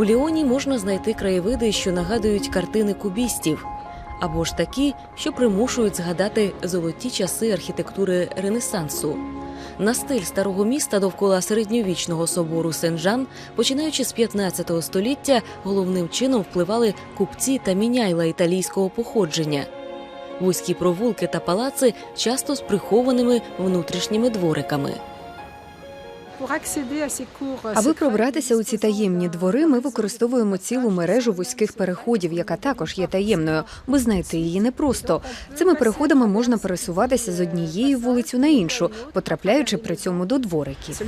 У Ліоні можна знайти краєвиди, що нагадують картини кубістів, або ж такі, що примушують згадати золоті часи архітектури Ренесансу. На стиль старого міста довкола середньовічного собору Сен-Жан, починаючи з 15 століття, головним чином впливали купці та міняйла італійського походження. Вузькі провулки та палаци часто з прихованими внутрішніми двориками. Аби пробратися у ці таємні двори, ми використовуємо цілу мережу вузьких переходів, яка також є таємною, бо знайти її непросто. Цими переходами можна пересуватися з однієї вулицю на іншу, потрапляючи при цьому до двориків.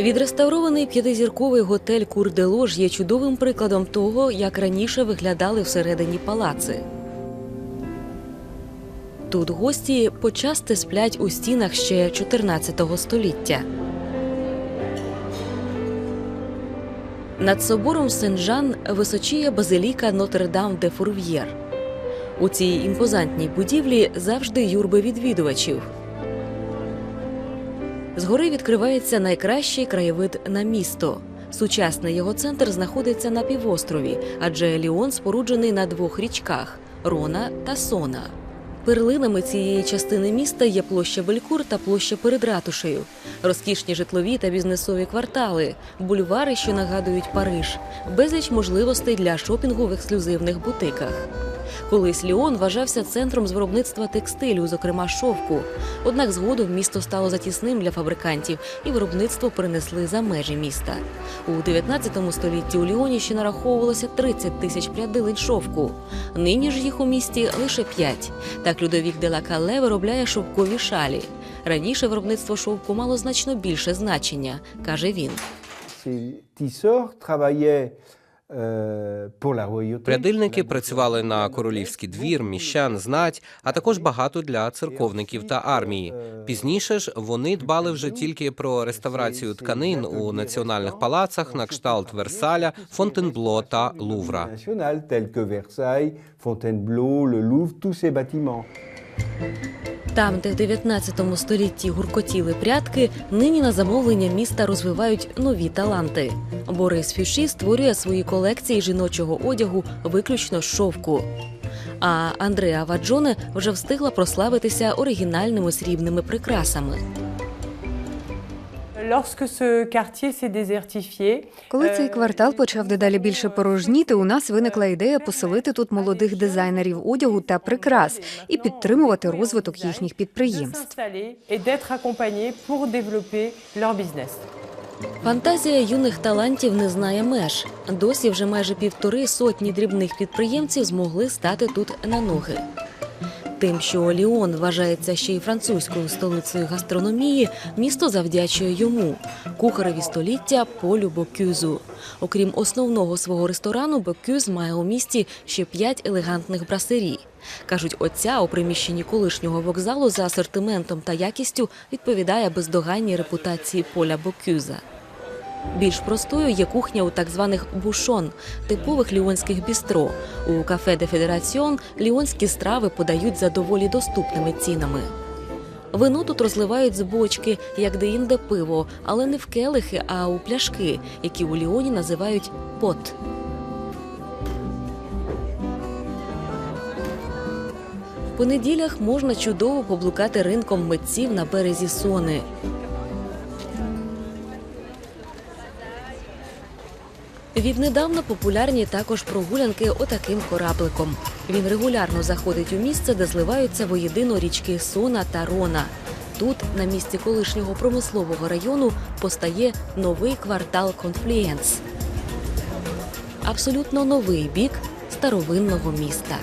Відреставрований п'ятизірковий готель Кур де є чудовим прикладом того, як раніше виглядали всередині палаци. Тут гості почасти сплять у стінах ще 14 століття. Над собором Сен-Жан височіє базиліка Нотр-Дам де Фурв'єр. У цій імпозантній будівлі завжди юрби відвідувачів. Згори відкривається найкращий краєвид на місто. Сучасний його центр знаходиться на півострові, адже Ліон споруджений на двох річках Рона та Сона. Перлинами цієї частини міста є площа Белькур та площа перед ратушею, розкішні житлові та бізнесові квартали, бульвари, що нагадують Париж, безліч можливостей для шопінгу в ексклюзивних бутиках. Колись Ліон вважався центром з виробництва текстилю, зокрема шовку. Однак згодом місто стало затісним для фабрикантів, і виробництво перенесли за межі міста. У 19 столітті у Ліоні ще нараховувалося 30 тисяч прядилень шовку. Нині ж їх у місті лише 5. Так Людовік де ла Кале виробляє шовкові шалі. Раніше виробництво шовку мало значно більше значення, каже він. Royauté. Прядильники працювали на королівський двір, міщан, знать, а також багато для церковників та армії. Пізніше ж вони дбали вже тільки про реставрацію тканин у національних палацах на кшталт Версаля, Фонтенбло та Лувра. nationales tels que Там, де в 19 столітті гуркотіли прятки, нині на замовлення міста розвивають нові таланти. Борис Фюші створює свої колекції жіночого одягу виключно шовку. А Андреа Ваджоне вже встигла прославитися оригінальними срібними прикрасами. Коли цей е, квартал почав дедалі більше порожніти, у нас виникла ідея поселити тут молодих дизайнерів одягу та прикрас і підтримувати розвиток їхніх de підприємств. Фантазія юних талантів не знає меж. Досі вже майже півтори сотні дрібних підприємців змогли стати тут на ноги. Тим, що Ліон вважається ще й французькою столицею гастрономії, місто завдячує йому кухареві століття Полю Бокюзу. Окрім основного свого ресторану, Бокюз має у місті ще п'ять елегантних брасері. Кажуть, оця у приміщенні колишнього вокзалу за асортиментом та якістю відповідає бездоганній репутації Поля Бокюза. Більш простою є кухня у так званих бушон, типових ліонських бістро. У кафе де Федераціон ліонські страви подають за доволі доступними цінами. Вино тут розливають з бочки, як де-інде пиво, але не в келихи, а у пляшки, які у Ліоні називають пот. В понеділях можна чудово поблукати ринком митців на березі Сони. Віднедавна популярні також прогулянки отаким корабликом. Він регулярно заходить у місце, де зливаються воєдино річки Сона та Рона. Тут, на місці колишнього промислового району, постає новий квартал Конфлієнс. Абсолютно новий бік старовинного міста.